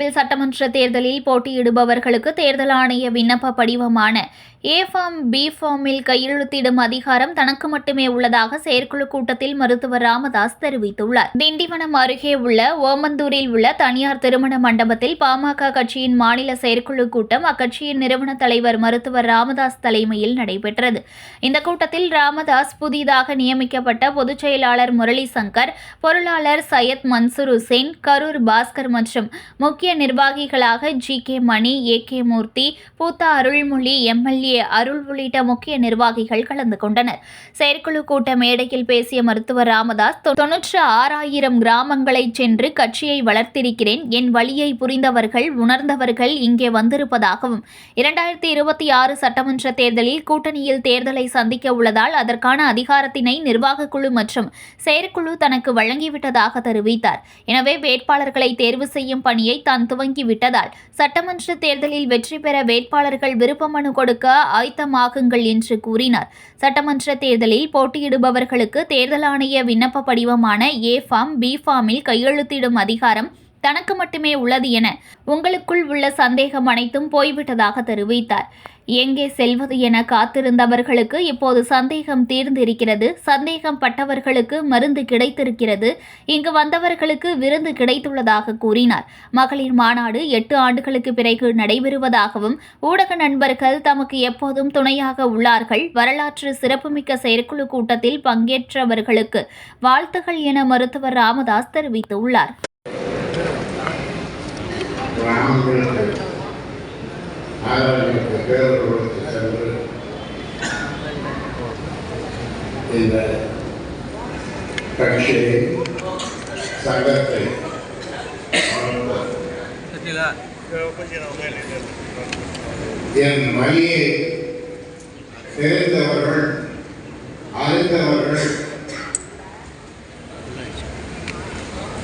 சார்பில் சட்டமன்ற தேர்தலில் போட்டியிடுபவர்களுக்கு தேர்தல் ஆணைய விண்ணப்ப படிவமான ஏ ஃபார்ம் பி ஃபார்மில் கையெழுத்திடும் அதிகாரம் தனக்கு மட்டுமே உள்ளதாக செயற்குழு கூட்டத்தில் மருத்துவர் ராமதாஸ் தெரிவித்துள்ளார். திண்டிவனம் அருகே உள்ள ஓமந்தூரில் உள்ள தனியார் திருமண மண்டபத்தில் பாமக கட்சியின் மாநில செயற்குழு கூட்டம் அக்கட்சியின் நிறுவன தலைவர் மருத்துவர் ராமதாஸ் தலைமையில் நடைபெற்றது. இந்த கூட்டத்தில் ராமதாஸ் புதிதாக நியமிக்கப்பட்ட பொதுச் செயலாளர் முரளி சங்கர் பொருளாளர் சையத் மன்சூர் ஹுசேன் கரூர் பாஸ்கர் மற்றும் முக்கிய நிர்வாகிகளாக G K Mani A K Murthy பூத்தா Arulmozhi MLA Arul உள்ளிட்ட முக்கிய நிர்வாகிகள் கலந்து கொண்டனர். செயற்குழு கூட்ட மேடையில் பேசிய மருத்துவர் ராமதாஸ் தொன்னூற்று ஆறாயிரம் கிராமங்களை சென்று கட்சியை வளர்த்திருக்கிறேன் என் வழியை புரிந்தவர்கள் உணர்ந்தவர்கள் இங்கே வந்திருப்பதாகவும் இரண்டாயிரத்தி இருபத்தி ஆறு சட்டமன்ற தேர்தலில் கூட்டணியில் தேர்தலை சந்திக்க உள்ளதால் அதற்கான அதிகாரத்தினை நிர்வாகக்குழு மற்றும் செயற்குழு தனக்கு வழங்கிவிட்டதாக தெரிவித்தார். எனவே வேட்பாளர்களை தேர்வு செய்யும் பணியை தான் துவங்கிவிட்டதால் சட்டமன்ற தேர்தலில் வெற்றி பெற வேட்பாளர்கள் விருப்ப மனு கொடுக்க ஆயத்தமாகுங்கள் என்று கூறினார். சட்டமன்ற தேர்தலில் போட்டியிடுபவர்களுக்கு தேர்தல் ஆணைய விண்ணப்ப படிவமான ஏ ஃபார்ம் பி ஃபார்மில் கையெழுத்திடும் அதிகாரம் தனக்கு மட்டுமே உள்ளது என உங்களுக்குள் உள்ள சந்தேகம் அனைத்தும் போய்விட்டதாக தெரிவித்தார். எங்கே செல்வது என காத்திருந்தவர்களுக்கு இப்போது சந்தேகம் தீர்ந்திருக்கிறது. சந்தேகம் பட்டவர்களுக்கு மருந்து கிடைத்திருக்கிறது. இங்கு வந்தவர்களுக்கு விருந்து கிடைத்துள்ளதாக கூறினார். மகளிர் மாநாடு எட்டு ஆண்டுகளுக்கு பிறகு நடைபெறுவதாகவும் ஊடக நண்பர்கள் தமக்கு எப்போதும் துணையாக உள்ளார்கள். வரலாற்று சிறப்புமிக்க செயற்குழு கூட்டத்தில் பங்கேற்றவர்களுக்கு வாழ்த்துகள் என மருத்துவர் ராமதாஸ் தெரிவித்துள்ளார். கிராமங்களுக்கு ஆதரவுக்கு பேர் கொடுத்து சென்று இந்த கட்சியை சங்கத்தை வளர்த்த என் வழியை தெரிந்தவர்கள் அறிந்தவர்கள்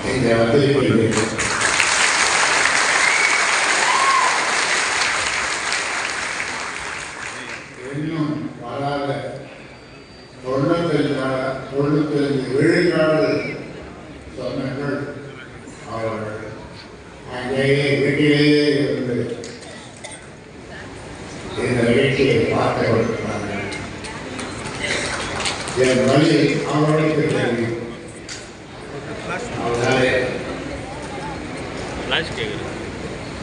இங்கே வந்திருக்கிறீர்கள் அங்கேயே வீட்டிலேயே இருந்து இந்த நிகழ்ச்சியை பார்க்க வருகிறார்கள் என் வழி அவர்களுக்கு தெரியும்.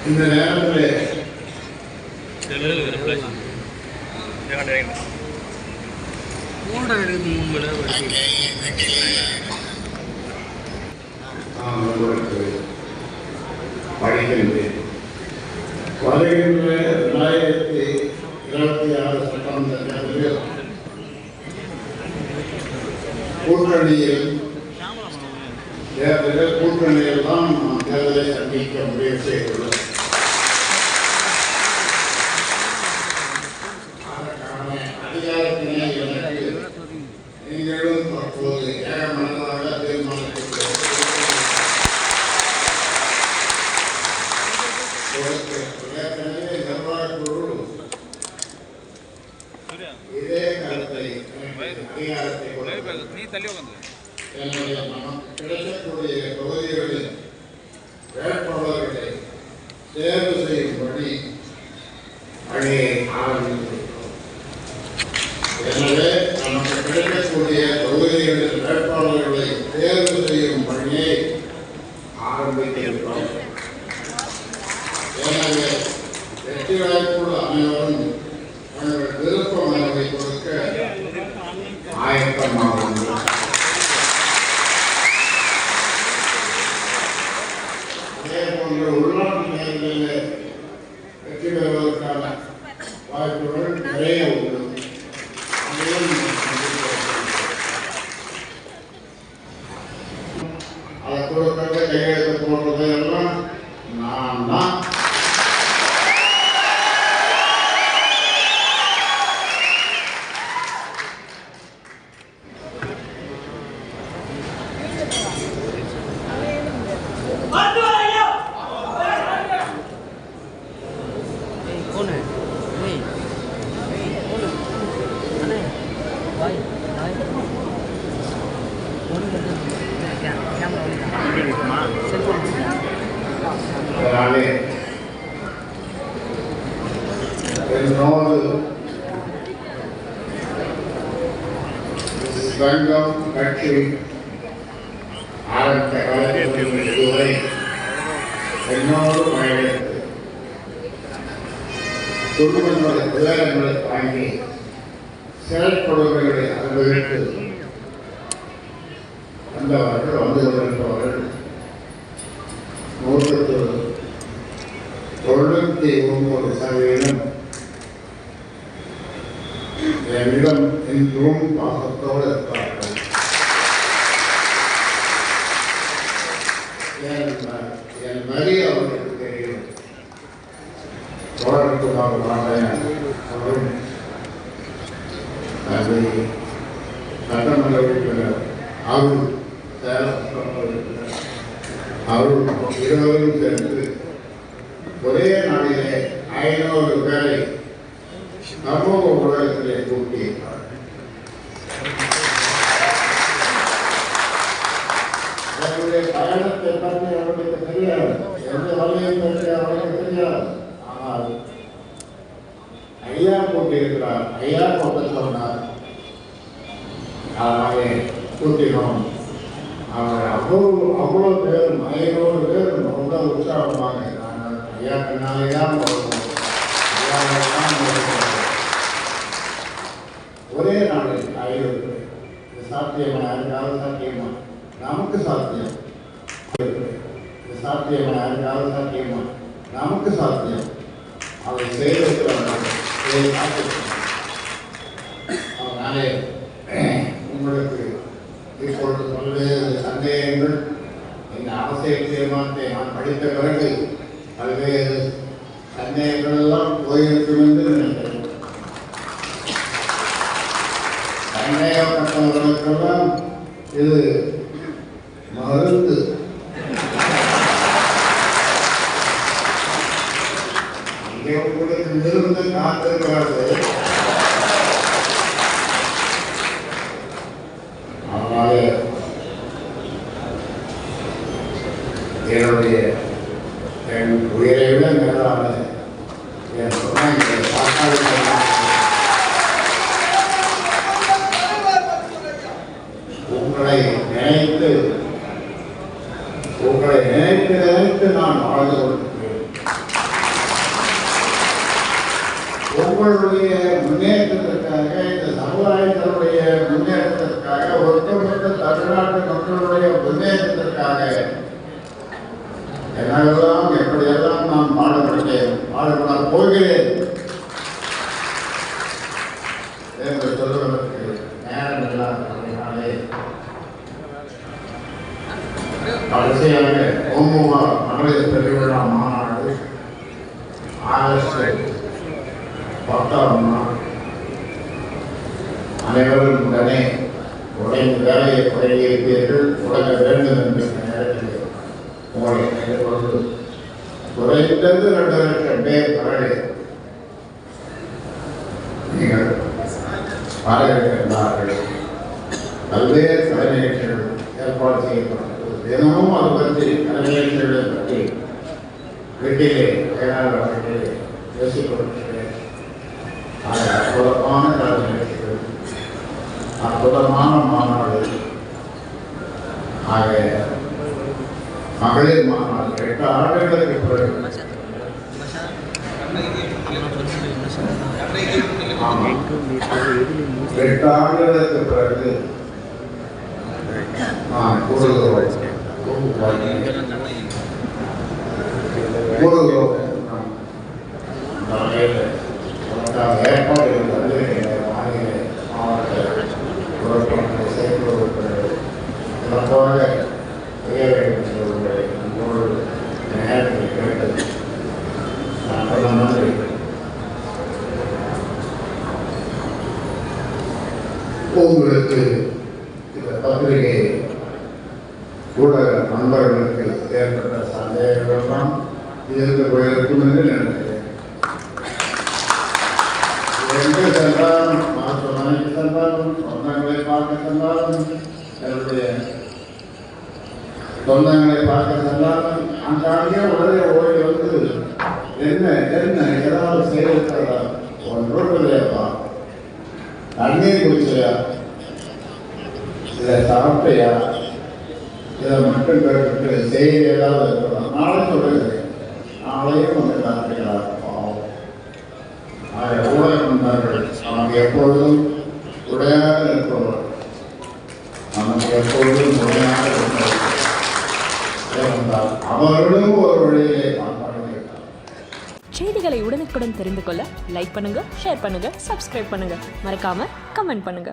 இந்த நேரத்தில் செல்லில் ஃப்ளாஷ் மூன்றரை இருக்குது மூணு மணி நேரம் வரைக்கும் நான் உங்களுக்கு படிக்கின்றேன் வருகின்ற ரெண்டாயிரத்தி இருபத்தி ஆறு சட்டமன்ற தேர்தலில் கூட்டணியில் தேர்தலில் கூட்டணியில் தான் நாம் தேர்தலை சந்திக்க முடிவு செய்துள்ளோம் ஏற்கனவே நிர்வாகக் குழு இதே கருத்தை அதிகாரத்தை என்னுடைய நமக்கு கிடைக்கக்கூடிய தொகுதிகளில் வேட்பாளர்களை தேர்வு செய்யும்படி பணியை ஆரம்பித்திருக்கிறோம். எனவே நமக்கு கிடைக்கக்கூடிய தொகுதிகளில் வேட்பாளர்களை தேர்வு செய்யும் பணியை ஆரம்பித்திருக்கிறோம் எனவே வெற்றி வாய்ப்புள்ள அனைவரும் தங்கள் விருப்ப மனுவை கொடுக்க ஆயத்தமாகும் அதே போன்று உள்நாட்டு நேரங்களில் வெற்றி பெறுவதற்கான வாய்ப்புகள் நிறைய அதனாலே பெருநோது சங்கம் கட்சி ஆரம்பித்த காலத்தில் செயல்படுவர்களுடைய அனுபவித்து வந்தவர்கள் வந்து கொண்டிருப்பவர்கள் நூற்றுக்கு தொண்ணூத்தி ஒன்பது சதவீதம் என்னிடம் இன்றும் பாசத்தோடு இருப்பார்கள் அருள் சேலம் உறுப்பினர் அருள் இருவரும் சேர்ந்து கூட்டினோம் அவர் அவ்வளோ அவ்வளவு பேரும் ஐநூறு பேரும் ரொம்ப உற்சாகமாக நாங்கள் ஐயா பின்னாலே தான் போகணும் ஒரே நாளில் ஐநூறு பேர் இது சாத்தியமா? யாருக்காவது சாத்தியமா? நமக்கு சாத்தியம். இது சாத்தியமா? யாருக்காவது சாத்தியமா? நமக்கு சாத்தியம். அதை செய்திருக்கிறார்கள் இதை சாத்தியம் இப்பொழுது பல்வேறு சந்தேகங்கள் இந்த அரசியல் தீர்மானத்தை நான் படித்த பிறகு பல்வேறு சந்தேகங்கள் எல்லாம் போயிருக்கும் என்று நினைக்கிறேன் சந்தேகப்பட்டவர்களுக்கெல்லாம் இது மருந்து இங்கே உங்களுக்கு விருந்து காத்திருக்கிறது அதனால என்னுடைய என் உயிரை விட மேலான என் சொன்ன இந்த சாப்பாடு உங்களை நினைத்து உங்களை நினைத்து நினைத்து நான் வாழ்ந்து கொண்டிருக்கிறேன் உங்களுடைய முன்னேற்றத்திற்காக இந்த சமுதாயத்தினுடைய முன்னேற்றத்திற்காக ஒட்டுமொத்த தமிழ்நாட்டு மக்களுடைய முன்னேற்றத்திற்காக என்னெல்லாம் எப்படியெல்லாம் நான் பாடுபடுகிறேன் பாடுபட போகிறேன் என்று சொல்வதற்கு நேரம் இல்லாதே கடைசியாக ஓமுவா மகளிர் பெருவிழா மாநாடு ஆகஸ்ட் பத்தாம் நாள். அனைவரும் வேலையை தொடங்க வேண்டும் என்று நேரத்தில் உங்களை கேட்டுக்கொண்டு குறைந்தது ரெண்டு லட்சம் பேர் வரலை நீங்கள் வரவேற்கின்றார்கள் பல்வேறு கலைநிகழ்ச்சிகள் ஏற்பாடு செய்யப்பட்டது தினமும் அது பற்றி பற்றி வீட்டிலே பேசிக் கொண்டிருக்கிறேன் அற்புதமான அற்புதமான மாநாடு ஆக மகளிர் மாநாடு எட்டு ஆண்டுகளுக்கு பிறகு. எட்டு ஆண்டுகளுக்கு பிறகு நான் கூறுகிறோம். கூறுகிறோம் இந்த வகையில் உனக்காக ஏற்பாடுகள் வந்து மாநில மாவட்ட உறுப்பினர்கள் செயற்குழு உறுப்பினர்கள் சிறப்பாக செய்ய வேண்டும் என்று உங்களை அன்போடு இந்த நேரத்தில் கேட்டது நான் சொல்ல நன்றி உங்களுக்கு இந்த பத்திரிகை ஊடக நண்பர்களுக்கு ஏற்பட்ட சந்தேகங்கள்லாம் இருந்து போயிருக்கும் என்று நினைக்கிறேன். எங்கு சென்றாலும் மருத்துவமனைக்கு சென்றாலும் சொந்தங்களை பார்க்க சென்றாலும் என்னுடைய சொந்தங்களை பார்க்க சென்றாலும் அங்காங்கே உடனே ஓடி வந்து என்ன என்ன ஏதாவது செய்திருக்கிறதா தண்ணீர் குடிச்சையா? இதை சாப்பிட்டையா? இதை மக்கள் பெற்று செய்தி ஏதாவது இருக்கலாம் நாளை சொல்லுங்க. நாளையும் வந்து நன்றிகளாக இருப்போம் எவ்வளோ நண்பர்கள் அவங்க எப்பொழுதும் லைக் பண்ணுங்க ஷேர் பண்ணுங்க சப்ஸ்கிரைப் பண்ணுங்க. மறக்காம கமெண்ட் பண்ணுங்க.